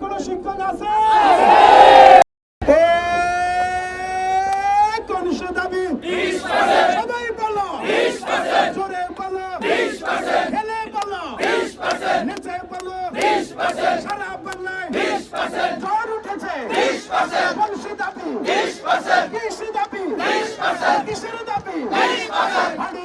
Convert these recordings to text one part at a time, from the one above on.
কোন শিক্ষক আছে? কোন দাবি সবাই বলো। জোরে বলো। খেলে বলো। নেচে বলো। সারা বাংলায় উঠেছে। কোন দাবি। কিসের দাবি? হাড়ি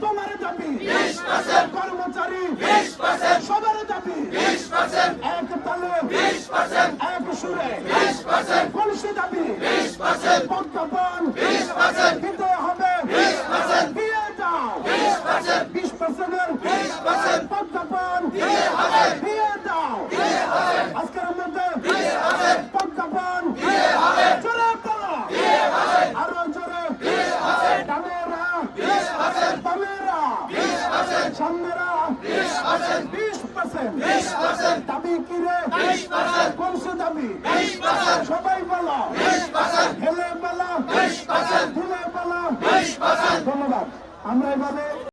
তোমার দাবি। কর্মচারী। সবার দাবি। এক তালে। এক সুরে। সামনেরা বিশ পার্সেন্ট। দাবি কি রে? কোন দাবি সবাই বলো। হেলে বলো ধন্যবাদ। আমরা এভাবে